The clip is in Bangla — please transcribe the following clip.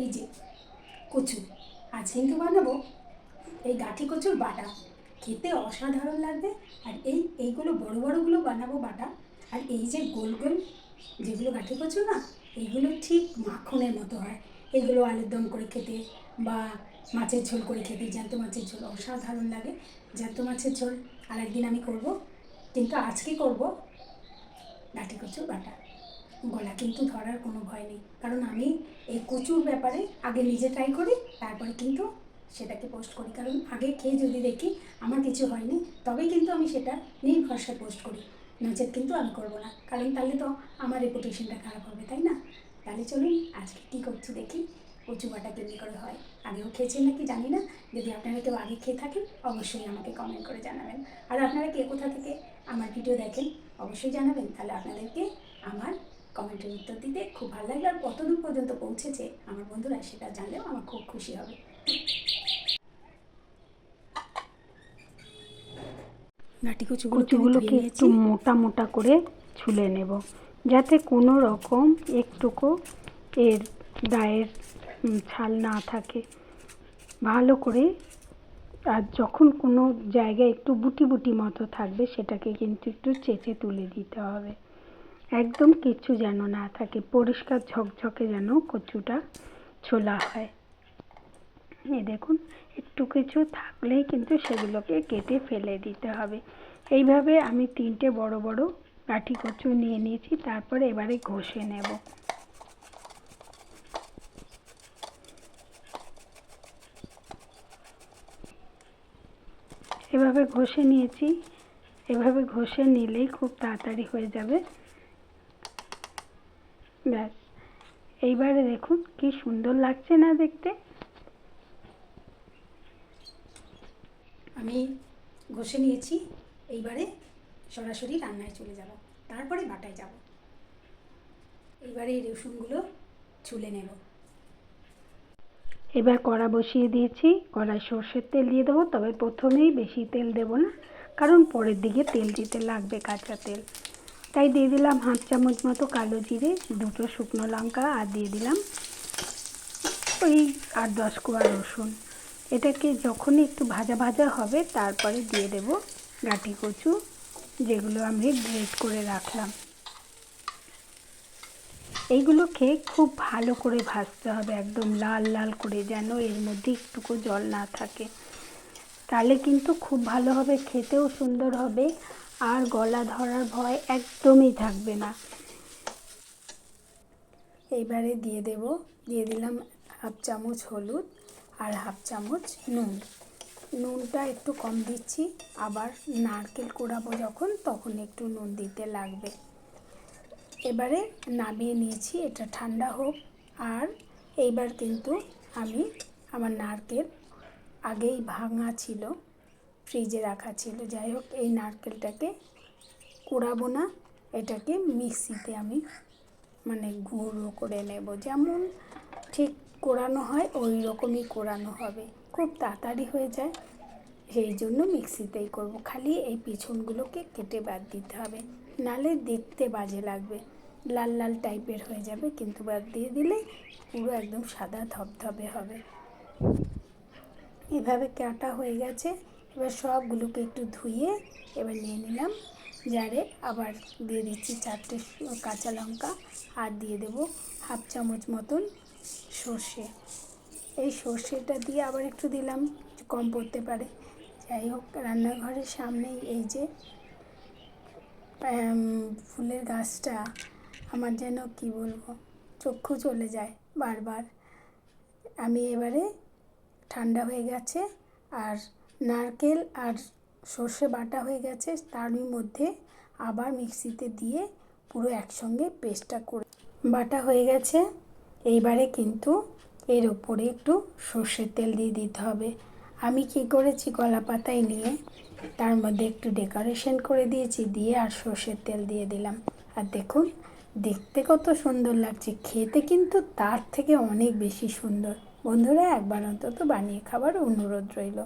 এই যে, কচু। আজ কিন্তু বানাবো এই গাঠি কচুর বাটা। খেতে অসাধারণ লাগবে। আর এই, এইগুলো বড় বড়গুলো বানাবো বাটা। আর এই যে গোল গোল যেগুলো গাঠি কচু না, এইগুলো ঠিক মাখনের মতো হয়। এইগুলো আলুর দম করে খেতে বা মাছের ঝোল করে খেতে, জ্যান্ত মাছের ঝোল অসাধারণ লাগে। জ্যান্ত মাছের ঝোল আর একদিন আমি করব। কিন্তু আজকে করব ডাঁটি কচুর বাটা। গলা, কিন্তু ধরার কোনো ভয় নেই। কারণ আমি এই কচুর ব্যাপারে আগে নিজে ট্রাই করি, তারপরে কিন্তু সেটাকে পোস্ট করি। কারণ আগে খেয়ে যদি দেখি আমার কিছু হয়নি, তবেই কিন্তু আমি সেটা নির্ভরসায় পোস্ট করি। নচেত কিন্তু আমি করব না। কারণ তাহলে তো আমার রেপুটেশনটা খারাপ হবে, তাই না? তাহলে চলুন আজকে কী করছি দেখি, কচু বাটা কেমনি করে হয়। আগেও খেয়েছেন নাকি জানি না। যদি আপনারা কেউ আগে খেয়ে থাকেন, অবশ্যই আমাকে কমেন্ট করে জানাবেন। আর আপনারা কে কোথা থেকে আমার ভিডিও দেখেন, অবশ্যই জানাবেন। তাহলে আপনাদেরকে আমার কমেন্টের উত্তর দিতে খুব ভালো লাগবে আর কতদূর পর্যন্ত পৌঁছেছে আমার বন্ধুরা সেটা জানলেও আমার খুব খুশি হবে। নাটি কচুগুলোকে একটু মোটা মোটা করে ছুলে নেব যাতে কোনো রকম একটুকু এর গায়ের ছাল না থাকে। ভালো করে আর যখন কোনো জায়গায় একটু বুটি বুটি মতো থাকবে সেটাকে কিন্তু একটু চেঁচে তুলে দিতে হবে। একদম কিচ্ছু যেন না থাকে, পরিষ্কার ঝকঝকে যেন কচুটা ছোলা হয়। এই দেখুন, একটু কিছু থাকলেই কিন্তু সেগুলোকে কেটে ফেলে দিতে হবে। এইভাবে আমি তিনটে বড় বড় কাঠি কচু নিয়ে নিয়েছি, তারপরে এবারে ঘষে নেব। এভাবে ঘষে নিয়েছি, এভাবে ঘষে নিলেই খুব তাড়াতাড়ি হয়ে যাবে। ব্যাস। এইবারে দেখুন কি সুন্দর লাগছে না দেখতে। আমি ঘষে নিয়েছি এইবারে সরাসরি রান্নায় চলে যাব তারপরে বাটায় যাব। এইবারে এই রসুনগুলো ছুলে নেব। এবার কড়া বসিয়ে দিয়েছি কড়ায় সর্ষের তেল দিয়ে দেবো তবে প্রথমেই বেশি তেল দেবো না কারণ পরের দিকে তেল দিতে লাগবে কাঁচা তেল। তাই দিয়ে দিলাম হাফ চামচ মতো কালো জিরে, দুটো শুকনো লঙ্কা আর দিয়ে দিলাম ওই আট দশ কোয়া রসুন। এটাকে যখনই একটু ভাজা ভাজা হবে, তারপরে দিয়ে দেব গাঁটি কচু, যেগুলো আমি গ্রেট করে রাখলাম। এইগুলোকে খুব ভালো করে ভাজতে হবে, একদম লাল লাল করে যেন এর মধ্যে একটুকু জল না থাকে। তাহলে কিন্তু খুব ভালো হবে, খেতেও সুন্দর হবে। আর গলা ধরার ভয় একদমই থাকবে না। এইবারে দিয়ে দেব, দিয়ে দিলাম হাফ চামচ হলুদ আর হাফ চামচ নুন। নুনটা একটু কম দিচ্ছি, আবার নারকেল কোড়াবো যখন, তখন একটু নুন দিতে লাগবে। এবারে নামিয়ে নিয়েছি, এটা ঠান্ডা হোক। আর এইবার কিন্তু আমি আমার নারকেল আগেই ভাঙা ছিল। ফ্রিজে রাখা ছিল। যাই হোক, এই নারকেলটাকে কুড়াবো না। এটাকে মিক্সিতে আমি মানে গুঁড়ো করে নেব। যেমন ঠিক কোরানো হয়, ওই রকমই কোরানো হবে। খুব তাড়াতাড়ি হয়ে যায়, সেই জন্য মিক্সিতেই করব। খালি এই পিছনগুলোকে কেটে বাদ দিতে হবে। নালে দেখতে বাজে লাগবে। লাল লাল টাইপের হয়ে যাবে, কিন্তু বাদ দিয়ে দিলে পুরো একদম সাদা ধবধবে হবে। এভাবে কাটা হয়ে গেছে। এবার সবগুলোকে একটু ধুয়ে এবার নিয়ে নিলাম। জারে আবার দিয়ে দিচ্ছি চারটে কাঁচা লঙ্কা আর দিয়ে দেব হাফ চামচ মতন সর্ষে। এই সর্ষেটা দিয়ে আবার একটু দিলাম কম পড়তে পারে। যাই হোক, রান্নাঘরের সামনেই এই যে ফুলের গাছটা আমার যেন কি বলব, চক্ষু চলে যায় বারবার। আমি এবারে ঠান্ডা হয়ে গেছে আর নারকেল আর সর্ষে বাটা হয়ে গেছে তার মধ্যে আবার মিক্সিতে দিয়ে পুরো একসঙ্গে পেস্টটা করে বাটা হয়ে গেছে। এইবারে কিন্তু এর ওপরে একটু সর্ষের তেল দিয়ে দিতে হবে। আমি কি করেছি কলা পাতায় নিয়ে তার মধ্যে একটু ডেকোরেশন করে দিয়েছি, দিয়ে আর সর্ষের তেল দিয়ে দিলাম। আর দেখুন, দেখতে কত সুন্দর লাগছে, খেতে কিন্তু তার থেকে অনেক বেশি সুন্দর। বন্ধুরা, একবার অন্তত বানিয়ে খাবার অনুরোধ রইল।